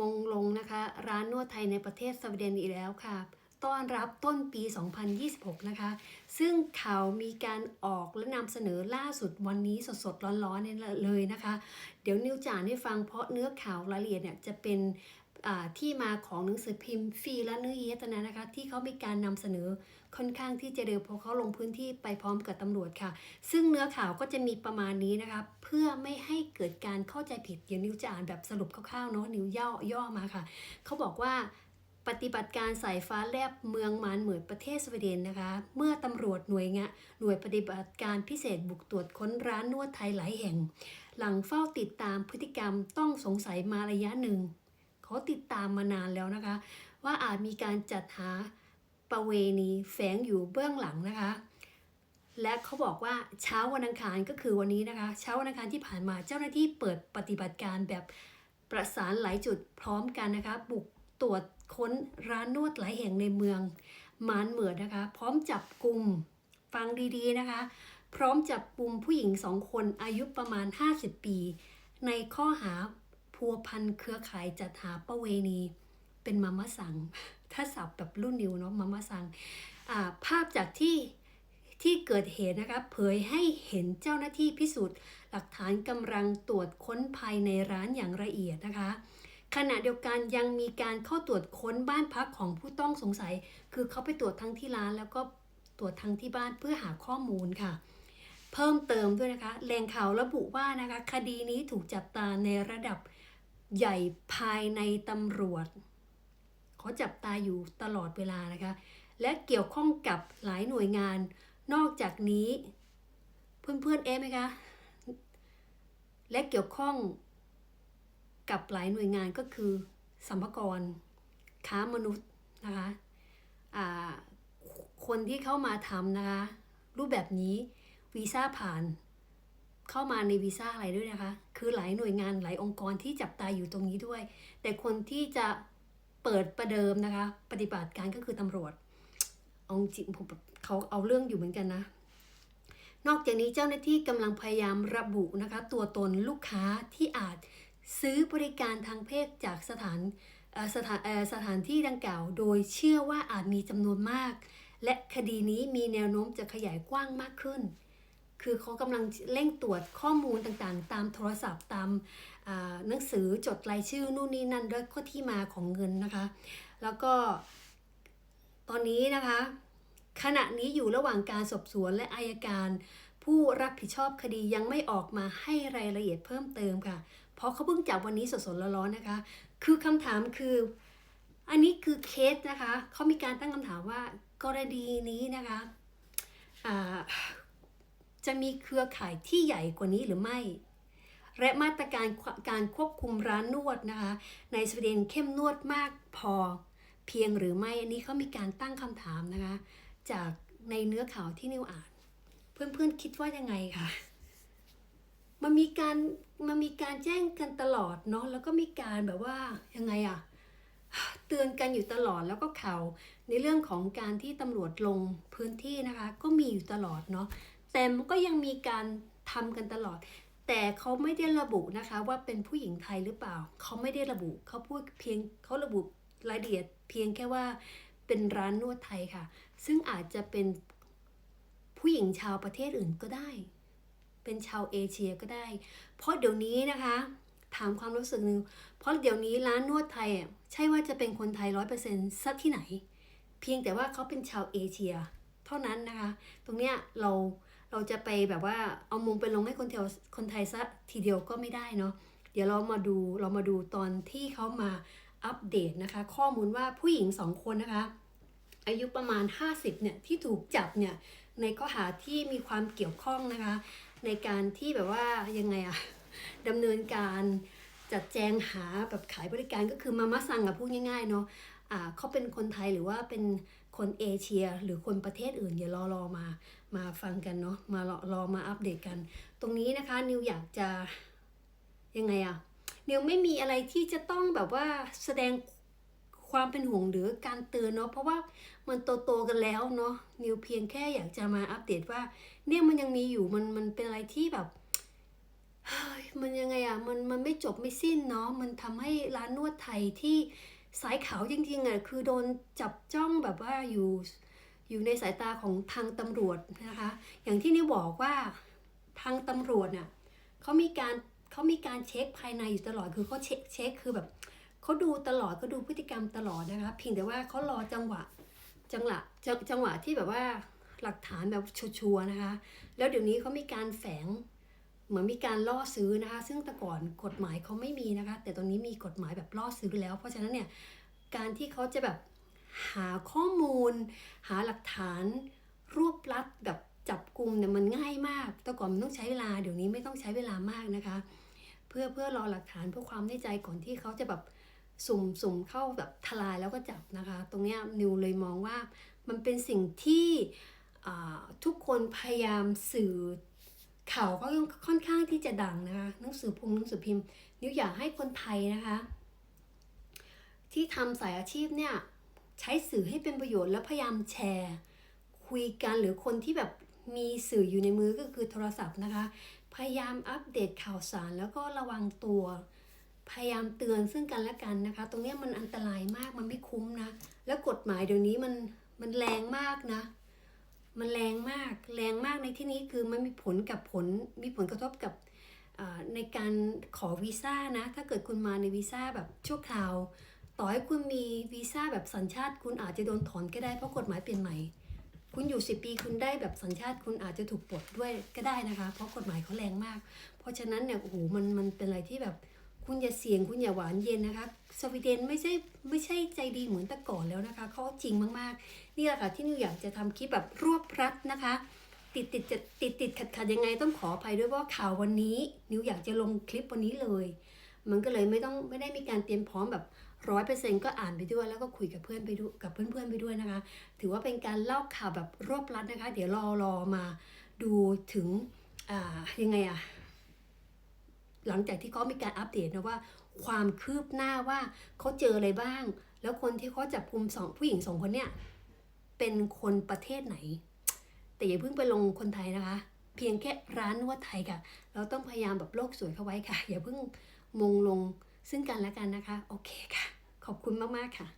มงลงนะคะ ร้านนวดไทยในประเทศสวีเดนอีกแล้วค่ะ ต้อนรับต้นปี 2026 นะคะ ซึ่งข่าวมีการออกและนำเสนอล่าสุดวันนี้สดๆ ร้อนๆเนี่ยเลยนะคะ เดี๋ยวนิวจานให้ฟังเพราะเนื้อข่าวรายละเอียดเนี่ยจะเป็น ที่มาของหนังสือพิมพ์ฟรีและเนื้อเยตนะนะคะ ที่เขามีการนำเสนอค่อนข้างที่จะเร็วเพราะเขาลงพื้นที่ไปพร้อมกับตำรวจค่ะ ซึ่งเนื้อข่าวก็จะมีประมาณนี้นะคะ เพื่อไม่ให้เกิดการเข้าใจผิดเดี๋ยวนิวจะอ่านแบบสรุปคร่าวๆเนาะนิวย่อย่อมาค่ะ เขาบอกว่าปฏิบัติการสายฟ้าแลบเมืองมานเหมือนประเทศสวีเดนนะคะ เมื่อตำรวจหน่วยงะหน่วยปฏิบัติการพิเศษบุกตรวจค้นร้านนวดไทยหลายแห่ง หลังเฝ้าติดตามพฤติกรรมต้องสงสัยมาระยะหนึ่ง เขาติดตามมานานแล้วนะคะ ว่าอาจมีการจัดหาประเวณีแฝงอยู่เบื้องหลังนะคะ และเขาบอกว่าเช้าวันอังคารก็คือวันนี้นะคะ เช้าวันอังคารที่ผ่านมาเจ้าหน้าที่เปิดปฏิบัติการแบบประสานหลายจุดพร้อมกันนะคะ บุกตรวจค้นร้านนวดหลายแห่งในเมืองมานเหมือดนะคะ พร้อมจับกลุ่มฟังดีๆนะคะ พร้อมจับกลุ่มผู้หญิงสองคนอายุประมาณ 50 ปี ในข้อหา พัวพันเครือข่ายจัดหาประเวณี เป็นมาม่าสัง ถ้าสับแบบรุ่นนิวเนาะมาม่าสังภาพจากที่ที่เกิดเหตุนะคะเผยให้เห็นเจ้าหน้าที่พิสูจน์ หลักฐานกำลังตรวจค้นภายในร้านอย่างละเอียดนะคะ ขณะเดียวกันยังมีการเข้าตรวจค้นบ้านพักของผู้ต้องสงสัย คือเขาไปตรวจทั้งที่ร้านแล้วก็ตรวจทั้งที่บ้านเพื่อหาข้อมูลค่ะ เพิ่มเติมด้วยนะคะแหล่งข่าวระบุว่านะคะคดีนี้ถูกจับตาในระดับ ใหญ่ภายในตำรวจเขาจับตาอยู่ตลอดเวลานะคะ และเกี่ยวข้องกับหลายหน่วยงาน นอกจากนี้ เพื่อนๆเอ๊ะไหมคะ และเกี่ยวข้องกับหลายหน่วยงานก็คือสัมภากรค้ามนุษย์นะคะคนที่เข้ามาทำนะคะ รูปแบบนี้วีซ่าผ่าน เข้ามาในวีซ่าอะไรด้วยนะคะ คือหลายหน่วยงานหลายองค์กรที่จับตาอยู่ตรงนี้ด้วย แต่คนที่จะเปิดประเดิมนะคะ ปฏิบัติการก็คือตำรวจอาจริงผมเขาเอาเรื่องอยู่เหมือนกันนะ นอกจากนี้เจ้าหน้าที่กำลังพยายามระบุนะคะ ตัวตนลูกค้าที่อาจซื้อบริการทางเพศจากสถานสถานสถานที่ดังกล่าว โดยเชื่อว่าอาจมีจำนวนมาก และคดีนี้มีแนวโน้มจะขยายกว้างมากขึ้น คือเขากำลังเร่งตรวจข้อมูลต่างๆ ตามโทรศัพท์ตามอ่าหนังสือจดรายชื่อนู่นนี่นั่นแล้วก็ที่มาของเงินนะคะ แล้วก็ตอนนี้นะคะ ขณะนี้อยู่ระหว่างการสอบสวนและอายการผู้รับผิดชอบคดียังไม่ออกมาให้รายละเอียดเพิ่มเติมค่ะ เพราะเขาเพิ่งจับวันนี้สดๆร้อนๆนะคะ คือคำถามคือ อันนี้คือเคสนะคะ เขามีการตั้งคำถามว่ากรณีนี้นะคะอ่า จะมีเครือข่ายที่ใหญ่กว่านี้หรือไม่ และมาตรการการควบคุมร้านนวดนะคะ ในสวีเดนเข้มนวดมากพอเพียงหรือไม่ อันนี้เขามีการตั้งคำถามนะคะ จากในเนื้อข่าวที่นิวอ่าน เพื่อนๆคิดว่ายังไงคะมันมีการมันมีการแจ้งกันตลอดเนาะแล้วก็มีการแบบว่ายังไงอะเตือนกันอยู่ตลอดแล้วก็ข่าวในเรื่องของการที่ตำรวจลงพื้นที่นะคะ ก็มีอยู่ตลอดเนาะ แต่มันก็ยังมีการทำกันตลอด แต่เขาไม่ได้ระบุนะคะว่าเป็นผู้หญิงไทยหรือเปล่า เขาไม่ได้ระบุเขาพูดเพียงเขาระบุรายละเอียด เพียงแค่ว่าเป็นร้านนวดไทยค่ะ ซึ่งอาจจะเป็นผู้หญิงชาวประเทศอื่นก็ได้ เป็นชาวเอเชียก็ได้ เพราะเดี๋ยวนี้นะคะถามความรู้สึกหนึ่งเพราะเดี๋ยวนี้ร้านนวดไทยใช่ว่าจะเป็นคนไทยร้อยเปอร์เซ็นต์สักที่ไหน เพียงแต่ว่าเขาเป็นชาวเอเชีย เท่านั้นนะคะ ตรงเนี้ยเรา เราจะไปแบบว่าเอามุมไปลงให้คนเทวคนไทยซะทีเดียวก็ไม่ได้เนาะเดี๋ยวเรามาดูเรามาดูตอนที่เขามาอัปเดตนะคะ ข้อมูลว่าผู้หญิงสองคนนะคะ อายุประมาณ 50เนี่ยที่ถูกจับเนี่ยในข้อหาที่มีความเกี่ยวข้องนะคะ ในการที่แบบว่ายังไงอะดำเนินการจัดแจงหาแบบขายบริการก็คือมาม่าสั่งอะพูดง่ายๆเนาะอ่าเขาเป็นคนไทยหรือว่าเป็นคนเอเชีย หรือคนประเทศอื่นเดี๋ยวรอรอมา มาฟังกันเนาะมารอรอมาอัปเดตกัน ตรงนี้นะคะนิวอยากจะยังไงอะนิวไม่มีอะไรที่จะต้องแบบว่าแสดงความเป็นห่วงหรือการเตือนเนาะเพราะว่ามันโตๆกันแล้วเนาะนิวเพียงแค่อยากจะมาอัปเดตว่า เนี่ยมันยังมีอยู่มันมันเป็นอะไรที่แบบมันยังไงอะมันมันไม่จบไม่สิ้นเนาะมันทำให้ร้านนวดไทยที่สายขาวจริงๆอะคือโดนจับจ้องแบบว่าอยู่ อยู่ในสายตาของทางตำรวจนะคะ อย่างที่นี่บอกว่าทางตำรวจน่ะเขามีการเขามีการเช็คภายในอยู่ตลอดคือเขาเช็คเช็คคือแบบเขาดูตลอดเขาดูพฤติกรรมตลอดนะคะเพียงแต่ว่าเขารอจังหวะจังหวะจังจังหวะที่แบบว่าหลักฐานแบบชัวร์นะคะ แล้วเดี๋ยวนี้เขามีการแฝงเหมือนมีการล่อซื้อนะคะ ซึ่งแต่ก่อนกฎหมายเขาไม่มีนะคะ แต่ตอนนี้มีกฎหมายแบบล่อซื้อแล้ว เพราะฉะนั้นเนี่ยการที่เขาจะแบบ หาข้อมูล หาหลักฐานรวบลัดแบบจับกลุ่มเนี่ยมันง่ายมาก แต่ก่อนมันต้องใช้เวลาเดี๋ยวนี้ไม่ต้องใช้เวลามากนะคะ เพื่อเพื่อรอหลักฐานเพื่อความแน่ใจก่อนที่เขาจะแบบสุ่มสุ่มเข้าแบบทลายแล้วก็จับนะคะ ตรงเนี้ยนิวเลยมองว่ามันเป็นสิ่งที่ทุกคนพยายามสื่อข่าวก็ค่อนข้างที่จะดังนะคะหนังสือพงหนังสือพิมพ์ นิวอยากให้คนไทยนะคะ ที่ทำสายอาชีพเนี่ย ใช้สื่อให้เป็นประโยชน์แล้วพยายามแชร์ คุยกันหรือคนที่แบบมีสื่ออยู่ในมือก็คือโทรศัพท์นะคะ พยายามอัปเดตข่าวสารแล้วก็ระวังตัว พยายามเตือนซึ่งกันและกันนะคะ ตรงนี้มันอันตรายมากมันไม่คุ้มนะ แล้วกฎหมายเดี๋ยวนี้มันมันแรงมากนะ มันแรงมาก แรงมากในที่นี้คือมันมีผลกับผล มีผลกระทบกับอ่าในการขอวีซ่านะ ถ้าเกิดคุณมาในวีซ่าแบบชั่วคราว ต่อให้คุณมีวีซ่าแบบสัญชาติ คุณอาจจะโดนถอนก็ได้เพราะกฎหมายเปลี่ยนใหม่ คุณอยู่สิปีคุณได้แบบสัญชาติ คุณอาจจะถูกปลดด้วยก็ได้นะคะ เพราะกฎหมายเขาแรงมาก เพราะฉะนั้นเนี่ยโอ้โหมันมันเป็นอะไรที่แบบคุณอย่าเสี่ยงคุณอย่าหวานเย็นนะคะสวีเดนไม่ใช่ไม่ใช่ใจดีเหมือนแต่ก่อนแล้วนะคะเขาจริงมากๆ นี่แหละค่ะที่นิวอยากจะทำคลิปแบบรวบรัดนะคะ ติดติดจะติดติดขัดขัดยังไงต้องขออภัยด้วยว่าข่าววันนี้ นิวอยากจะลงคลิปวันนี้เลย มันก็เลยไม่ต้องไม่ได้มีการเตรียมพร้อมแบบ ร้อยเปอร์เซ็นก็อ่านไปด้วยแล้วก็คุยกับเพื่อนไปด้วยกับเพื่อนๆไปด้วยนะคะ ถือว่าเป็นการเล่าข่าวแบบรวบรัดนะคะ เดี๋ยวรอรอมาดูถึงอ่ายังไงอะหลังจากที่เขามีการอัปเดตนะว่า ความคืบหน้าว่าเขาเจออะไรบ้าง แล้วคนที่เขาจับกลุ่มสองผู้หญิงสองคนเนี่ยเป็นคนประเทศไหน แต่อย่าเพิ่งไปลงคนไทยนะคะ เพียงแค่ร้านนวดไทยค่ะ เราต้องพยายามแบบโลกสวยเข้าไว้ค่ะ อย่าเพิ่งมงลง ซึ่งกันและกันนะคะ โอเคค่ะ ขอบคุณมาก ๆ ค่ะ